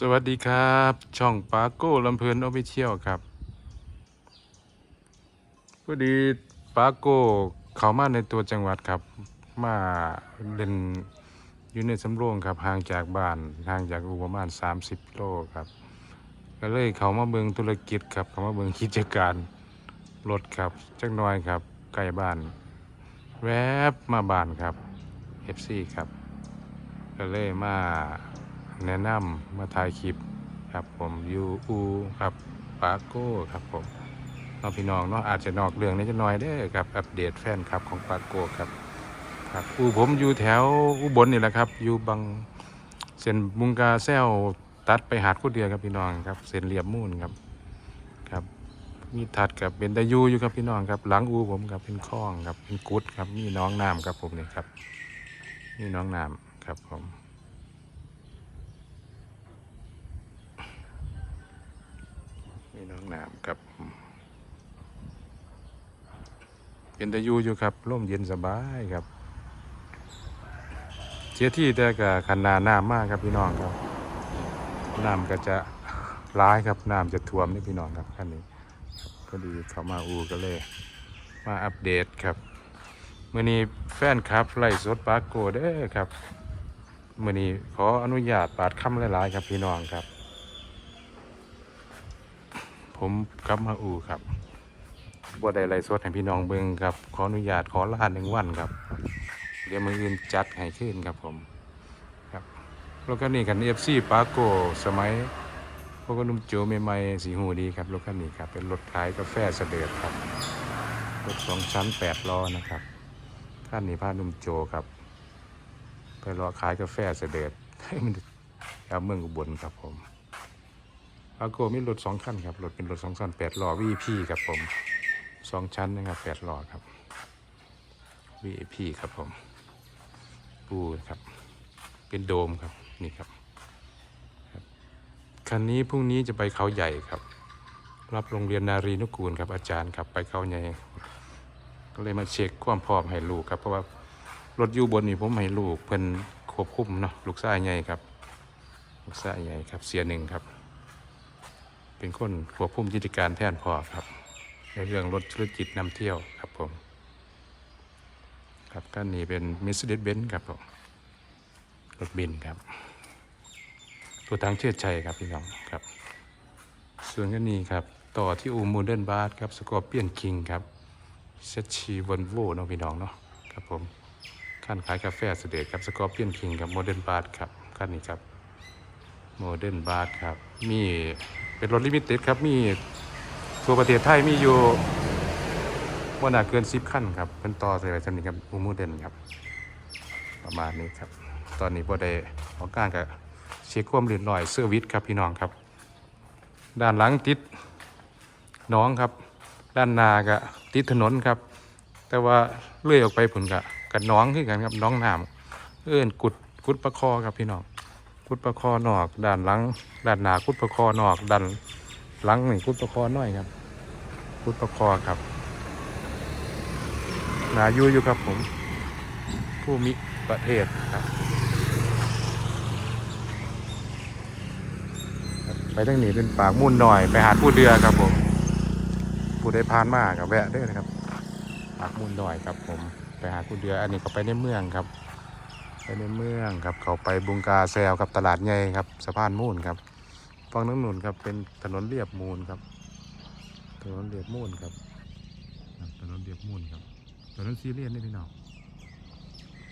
สวัสดีครับ ช่องปาโก้ลำเพลินออฟฟิเชียลครับพอดีปาโก้เขามาในตัวจังหวัดครับ มาเล่นอยู่ในสำโรงครับห่างจากบ้านห่างจากอูประมาณ 30กิโลครับก็เลยเขามาเบิงธุรกิจครับเขามาเบิงกิจการรถครับจักหน้อยครับใกล้บ้าน แวบมาบ้านครับ FC ครับ ก็เลยมา แนะนำมาถ่ายคลิปครับผมยูอูครับปาโก้ครับผมน้องพี่น้องเนาะอาจจะนอกเรื่องนิดหน่อยเด้ครับอัปเดตแฟนครับของปาโก้ครับครับอูผมอยู่แถวอุบลนี่แหละครับ อยู่บางเส้นบุงกาแซวตัดไปหาดกุดเดือครับพี่น้องครับเส้นเรียบมูนครับครับ มีถัดกับเป็นตะยูอยู่ครับพี่น้องครับ หลังอูผมครับเป็นคลองครับเป็นกุดครับมีน้องน้ำครับผมนี่ครับมีน้องน้ำครับผม มีน้องน้ำครับ เป็นตะยูอยู่ครับร่มเย็นสบายครับเสียที่แต่กับคันนาน้ำมากครับพี่น้องครับน้ำก็จะร้ายครับน้ำจะท่วมนี่พี่น้องครับคันนี้ครับพอดีเขามาอูก็เลย มาอัปเดตครับมื่อนี้แฟนครับไล่สดปาโกเด้อครับมื่อนี้ขออนุญาตปาดคำหลายๆครับพี่น้องครับ ผมกลับมาอู่ครับบ่ได้ไล่สดให้พี่น้องเบิ่งครับ ขออนุญาตขอลาหนึ่งวันครับ เดี๋ยวมืออื่นจัดให้ขึ้นครับผมครับ แล้วก็นี่กันเอฟซีปาโกสมัยพวก็นุ่มโจใหม่ๆสีหูดีครับรถคันนี้ครับ เป็นรถขายกาแฟเสด็จครับรถสองชั้นแปดล้อนะครับท่านนี้พานุ่มโจครับ ไปรอขายกาแฟเสด็จให้มันแถวเมืองอุบลครับผม อาโกมีรถสองคันครับรถเป็นรถสองชั้นแปดล้อ VP ครับผมสองชั้นนะครับแปดล้อครับ VP ครับผมปูครับ เป็นโดมครับนี่ครับครับคันนี้พรุ่งนี้จะไปเขาใหญ่ครับ รับโรงเรียนนารีนุกูลครับอาจารย์ครับไปเขาใหญ่ก็เลยมาเช็คความพร้อมให้ลูกครับ เพราะว่ารถอยู่บนนี่ผมให้ลูกเพิ่นควบคุมเนาะลูกชายใหญ่ครับลูกชายใหญ่ครับเสียหนึ่งครับ เป็นคนควบคุมกิจการแทนพ่อครับ ในเรื่องรถธุรกิจนำเที่ยวครับผม ครับก็นี่เป็น Mercedes Benz ครับผมรถบินครับ ตัวทางเชิดชัยครับพี่น้องครับ ส่วนก็นี่ครับต่อที่อูมูเดิร์นบาร์ครับสกอร์เปียนคิงครับเซชีวอนโวเนาะพี่น้องเนาะครับผมขั้นขายกาแฟเสด็จครับสกอร์เปียนคิงครับโมเดิร์นบาร์ครับขั้นนี้ครับ โมเดิร์นบาร์ครับ มีเป็นรถลิมิเต็ดครับ มีทั่วประเทศไทยมีอยู่ว่าน่าเกินสิบขั้นครับเป็นต่อใส่ไว้จำนี้ครับอูโมเดิร์นครับ ประมาณนี้ครับ ตอนนี้บ่ได้ขอการกับเช็คความเรียบร้อยเสื้อวิทครับพี่น้องครับ ด้านหลังติดน้องครับ ด้านนาก็ติดถนนครับ แต่ว่าเลื่อยออกไปผลกะกับน้องคือกันครับน้องน้ำเอื้อนกุดกุดประคอครับพี่น้อง กุดประคอนอกด้านหลังด้านหนากุดประคอนอกด้านหลังหนี่งกุดประคอน้อยครับ กุดประคอครับหนาอยู่อยู่ครับผม ผู้มิประเทศครับ ไปทางนี้เป็นปากมุ่นหน่อยไปหาผู้เดือครับผมผู้ได้พานมากกับแวะด้อนะครับปากมุ่นหน่อยครับผมไปหาผู้เดืออันนี้ก็ไปในเมืองครับ ไปในเมืองครับเขาไปบุงกาแซวครับตลาดใหญ่ครับสะพานมูนครับฝั่งนั้นนู่นครับเป็นถนนเรียบมูลครับ ถนนเรียบมูลครับครับถนนเรียบมูลครับถนนซีเรียนนี่พี่น้อง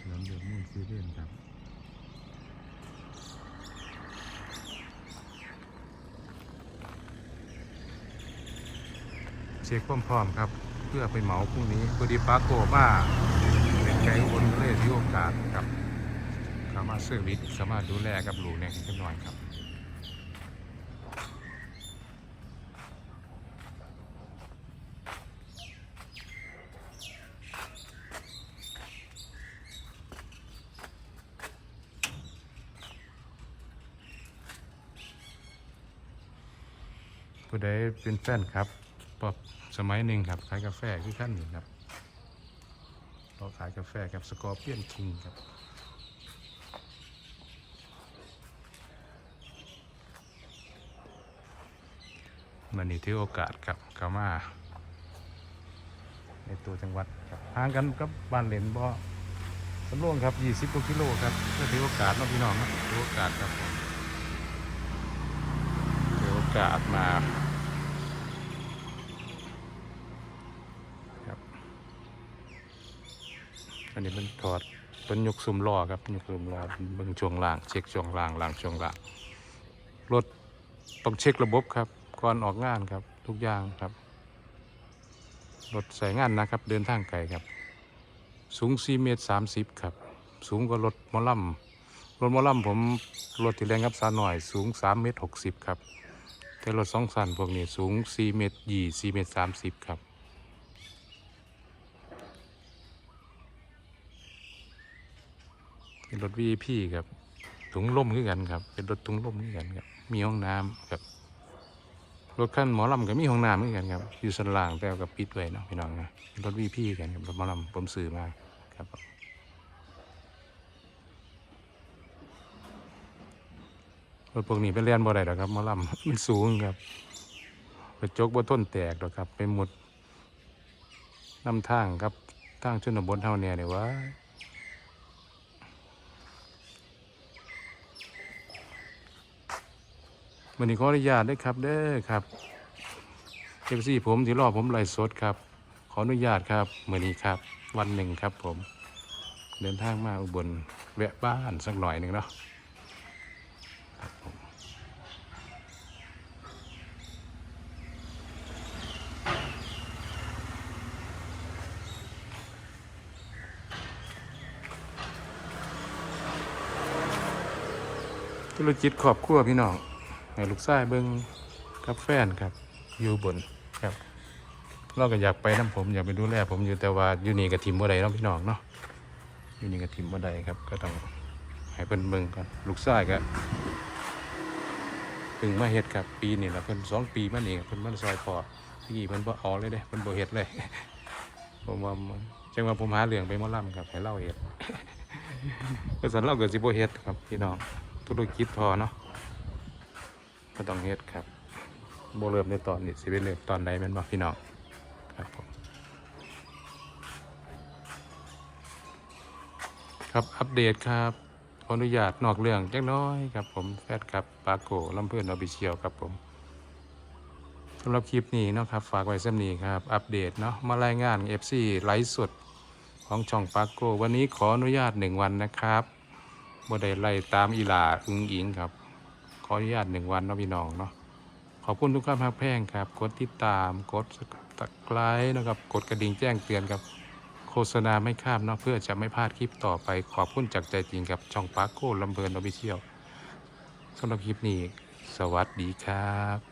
ถนนเรียบมูลซีเรียนครับเช็คความพร้อมครับ เพื่อไปเหมาพรุ่งนี้พอดีปาโกมาเป็นไกด์วนเลยที่โอกาสครับามารถเซอร์วิสสามารถดูแลกับลูกเนี่ยขึ้นหน่อยครับผู้ใดเป็นแฟนครับปอบสมัยหนึ่งครับขายกาแฟคือขั้นหนี้ครับเราขายกาแฟกับสกอร์เปียนคิงครับ มันนี่ถือโอกาสครับเข้ามาในตัวจังหวัดครับห่างกันกับบ้านเหรนบ่สำรวงครับ 20กว่ากิโลครับก็ถือโอกาสเนาะพี่น้องนะถือโอกาสครับถือโอกาสมาครับอันนี้มันถอดเป็นยกซุมล้อครับยกซุมล้อเบิ่งช่วงล่าง เช็คช่วงล่างล่างช่วงล่างรถต้องเช็คระบบครับ ก่อนออกงานครับ ทุกอย่างครับรถใส่งานนะครับ เดินทางไกลครับ สูง4เมตร30 ครับ สูงกว่ารถมอลำรถมอลำผมรถที่แรงครับสาหน่อยสูง3เมตร60 ครับ แต่รถสองสันพวกนี้สูง4เมตร2 4เมตร30 ครับเป็นรถ VIP ครับถุงลมคือกันครับ เป็นรถถุงลมคือกันครับ มีห้องน้ำครับ รถขั้นหมอลำก็มีห้องน้ำเหมือนกันครับอยู่สันล่างแต่ก็ปิดไว้เนาะพี่น้องนะรถวีพี่กันครับรถหมอลำผมซื้อมาครับรถพวกนี้ไปเรียนบ่ได้หรอกครับหมอลำมันสูงครับกระจกบ่ต้นแตกหรอกครับ ไปหมดนำทางครับทางชนบทเท่าเนี่ยเนี่ยว่า วันนี้ขออนุญาตด้วยครับเด้อครับเอฟซีผมที่รอผมไลฟ์สดครับ ขออนุญาตครับมื่อนี้ครับ วันหนึ่งครับผม เดินทางมาอุบลแวะบ้านสักหน่อยหนึ่งเนาะธุรกิจครอบครัวพี่น้อง ให้ลูกชายเบิ้งกับแฟนครับ อยู่บนครับเราก็อยากไปน้ำผมอยากไปดูแลผมอยู่แต่ว่าอยู่นี่กับทีมบ่ได้เนาะพี่น้องเนาะอยู่นี่กับทีมบ่ได้ครับ ก็ต้องให้เพิ่นเบิ่งก่อนลูกชายก็เพิ่งมาเฮ็ดครับปีนี่แหละเพิ่นสองปีมานี่เพิ่นมาซอยพอที่เพิ่นบ่เอาเลยเด้เพิ่นบ่เฮ็ดเลยผมว่าจังว่าผมหาเรื่องไปมอล่ำครับให้เล่าเฮ็ดก็สันเราเก็สิบ่เฮ็ดครับพี่น้องธุรกิจพอเนาะ ก็ต้องเฮ็ดครับโบเริ่มในตอนนี้สิเป็นเริ่มตอนใดแม่นบ่พี่น้องครับผมครับอัปเดตครับขออนุญาตนอกเรื่องจักน้อยครับผมแฟดครับปาโกลำเพื่อนออบิเชียลครับผมสำหรับคลิปนี้เนาะครับฝากไว้เส้นนี้ครับ อัปเดตเนาะมารายงาน FC ไลฟ์สดของช่องปาโกวันนี้ขออนุญาตหนึ่งวันนะครับบ่ได้ไล่ตามอีลาอึงอิงครับ ออนุญาตหนึ่งวันเนาะพี่น้องเนาะขอบคุณทุกท่านพักแพงครับ กดติดตามกดตะไคร้นะครับกดกระดิ่งแจ้งเตือนครับ โฆษณาไม่ข้ามเนาะเพื่อจะไม่พลาดคลิปต่อไป ขอบคุณจากใจจริงกับช่องปาร์โก้ลำเบิร์นออฟฟิเชียลสำหรับคลิปนี้ สวัสดีครับ